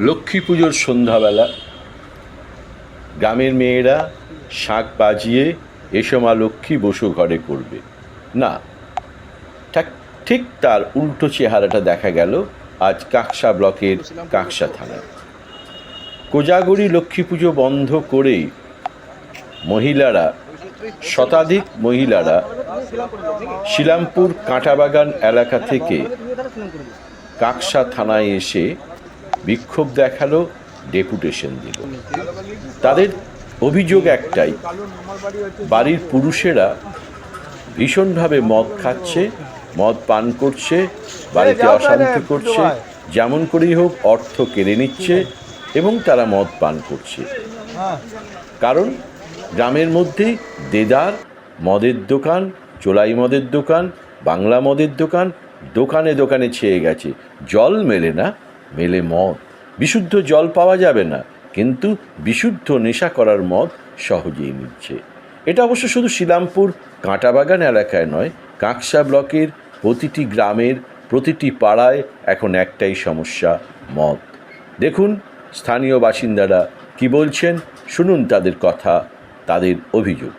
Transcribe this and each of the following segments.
লক্ষ্মী পুজোর সন্ধ্যাবেলা গ্রামের মেয়েরা শাঁখ বাজিয়ে এসো মা লক্ষ্মী বসু ঘরে করবে। না ঠিক তার উল্টো চেহারাটা দেখা গেল আজ কাকসা ব্লকের কাকসা থানায়। কোজাগরি লক্ষ্মী পুজো বন্ধ করেই মহিলারা, শতাধিক মহিলারা শিলামপুর কাঁটাবাগান এলাকা থেকে কাকসা থানায় এসে বিক্ষোভ দেখাল ডেপুটেশন দিল। তাদের অভিযোগ একটাই বাড়ির পুরুষেরা ভীষণভাবে মদ খাচ্ছে মদ পান করছে বাড়িতে অশান্তি করছে যেমন করেই হোক অর্থ কেড়ে নিচ্ছে এবং তারা মদ পান করছে। কারণ গ্রামের মধ্যেই দেদার মদের দোকান চোলাই মদের দোকান বাংলা মদের দোকান দোকানে দোকানে ছেয়ে গেছে। জল মেলে না মেলে মদ। বিশুদ্ধ জল পাওয়া যাবে না, কিন্তু বিশুদ্ধ নেশা করার মদ সহজেই মিলছে। এটা অবশ্য শুধু শিলামপুর, কাঁটাবাগান এলাকায় নয়, কাঁকসা ব্লকের প্রতিটি গ্রামের প্রতিটি পাড়ায় এখন একটাই সমস্যা, মদ। দেখুন স্থানীয় বাসিন্দারা কি বলছেন, শুনুন তাদের কথা, তাদের অভিযোগ।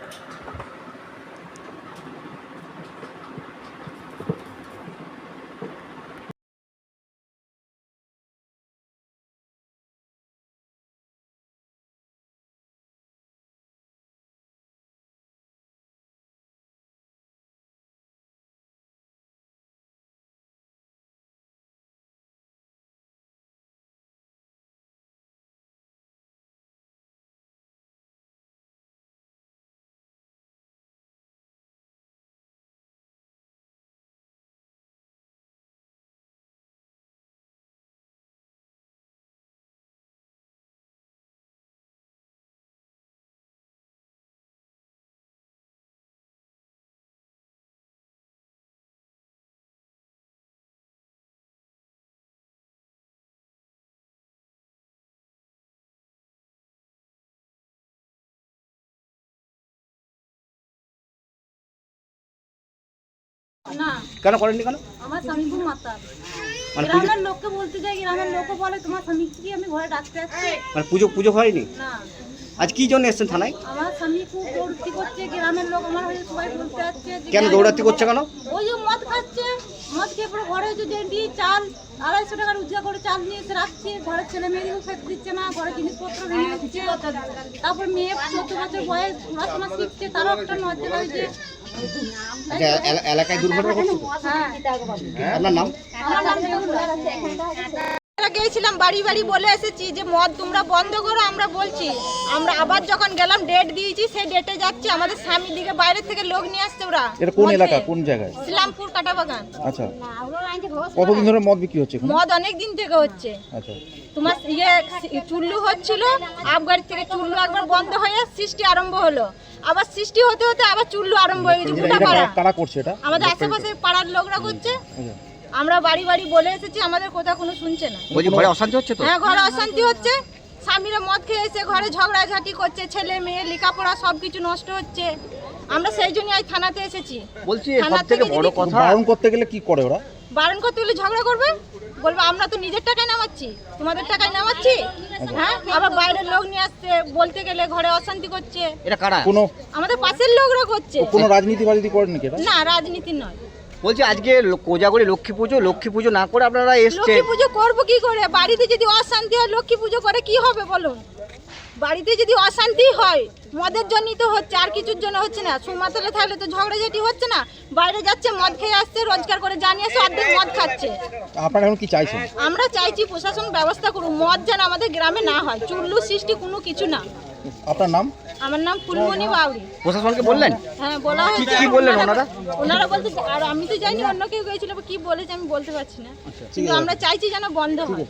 না। কেন করেননি কেন? আমার স্বামী খুব মাতাল। মানে গ্রামের লোককে বলতে যাই গ্রামের লোকও বলে তোমার স্বামী কি আমি ঘরে ডাকতে যাচ্ছি মানে পুজো পুজো হয়নি? না। আজ কি জন্য এসছেন থানায়? আমার স্বামী খুব দৌড়তি করছে গ্রামের লোক আমার হয়ে সবাই বলতে যাচ্ছে কেন দৌড়াতি করছে কেন? ওই যে মদ খাচ্ছে মদ খেয়ে পরে ঘরে যে ডেন্ডি চাল আড়াইশো টাকার উজ্জা করে চাল নিয়ে এসে রাখছে ঘরের ছেলে মেয়েদেরও খেতে দিচ্ছে না ঘরের জিনিসপত্র ভেঙে দিচ্ছে। তারপর মেয়ে চোদ্দ বছর বয়স পড়াশোনা শিখছে তারও একটা নজর এলাকায় দুর্ঘটনা তো? হ্যাঁ। আপনার নাম? গিয়েছিলাম বাড়ি বাড়ি বলে এসেছি যে মদ তোমরা বন্ধ করো আমরা বলছি। আমরা আবার যখন গেলাম ডেট দিয়েছি সেই ডেটে যাচ্ছি। আমাদের স্বামীর দিকে বাইরে থেকে লোক নিয়ে আসছে ওরা। এটা কোন এলাকা? কোন জায়গায়? ইসলামপুর কাটাবাগান আচ্ছা। কতদিন ধরে মদ বিক্রি হচ্ছে মদ অনেক দিন থেকে হচ্ছে। আচ্ছা। তোমার ইয়ে চুল্লু হচ্ছিল আবগাড়ি থেকে চুল্লু একবার বন্ধ হয়ে সৃষ্টি আরম্ভ হলো। আবার সৃষ্টি হতে হতে আবার চুল্লু আরম্ভ হয়ে গেছে গোটা পাড়া কারা- কারা করছে এটা? আমাদের আশেপাশে পাড়ার লোকরা করছে। আচ্ছা। আমরা বাড়ি বাড়ি বলে এসেছি আমাদের কোথাও কোনো শুনছে না। বলছি ঘরে অশান্তি হচ্ছে তো? হ্যাঁ ঘরে অশান্তি হচ্ছে। স্বামীরা মদ খেয়ে এসে ঘরে ঝগড়াঝাটি করছে ছেলে মেয়ে লেখাপড়া সব কিছু নষ্ট হচ্ছে। আমরা সেই জন্য আজ থানাতে এসেছি। বলছি থানা সব থেকে বড় কথা বারণ করতে গেলে কি করে ওরা? বারণ করতে হলে ঝগড়া করবে? বলবে আমরা তো নিজের টাকায় নামাচ্ছি। তোমাদের টাকায় নামাচ্ছি? হ্যাঁ? আবার বাইরের লোক নিয়ে আসছে বলতে গেলে ঘরে অশান্তি করছে। এটা কারা? কোনো আমাদের পাশের লোকরা করছে। কোনো রাজনীতি বাজনীতি করেন নাকি এটা না রাজনীতি নয়। বলছি আজকে লো- কোজাগরি লক্ষ্মী পুজো লক্ষ্মী পুজো না করে আপনারা এসছেন? লক্ষ্মী পুজো করব কি করে? বাড়িতে যদি অশান্তি হয় লক্ষ্মী পুজো করে কি হবে বলুন? বাড়িতে যদি অশান্তি হয় মদের জন্যই তো হচ্ছে আর কিছুর জন্য হচ্ছে না। সুমাতলে থাকলে তো ঝগড়াঝাটি হচ্ছে না। বাইরে যাচ্ছে মদ খেয়ে আসছে রোজগার করে জানিয়ে আসে অর্ধেক মদ খাচ্ছে। আপনারা এখন কি চাইছেন? আমরা চাইছি প্রশাসন ব্যবস্থা করুক মদ যেন আমাদের গ্রামে না হয়। চুল্লু সৃষ্টি কোনো কিছু না। আপনার নাম? আমার নাম ফুলমণি বাউরি প্রশাসনকে বললেন? হ্যাঁ বলা হয়েছে কি বললেন ওনারা? ওনারা? বলতে আর আমি তো জানি অন্য কেউ গিয়েছিল কি বলেছে আমি বলতে পারছি না। কিন্তু আমরা চাইছি যেন বন্ধ হয়।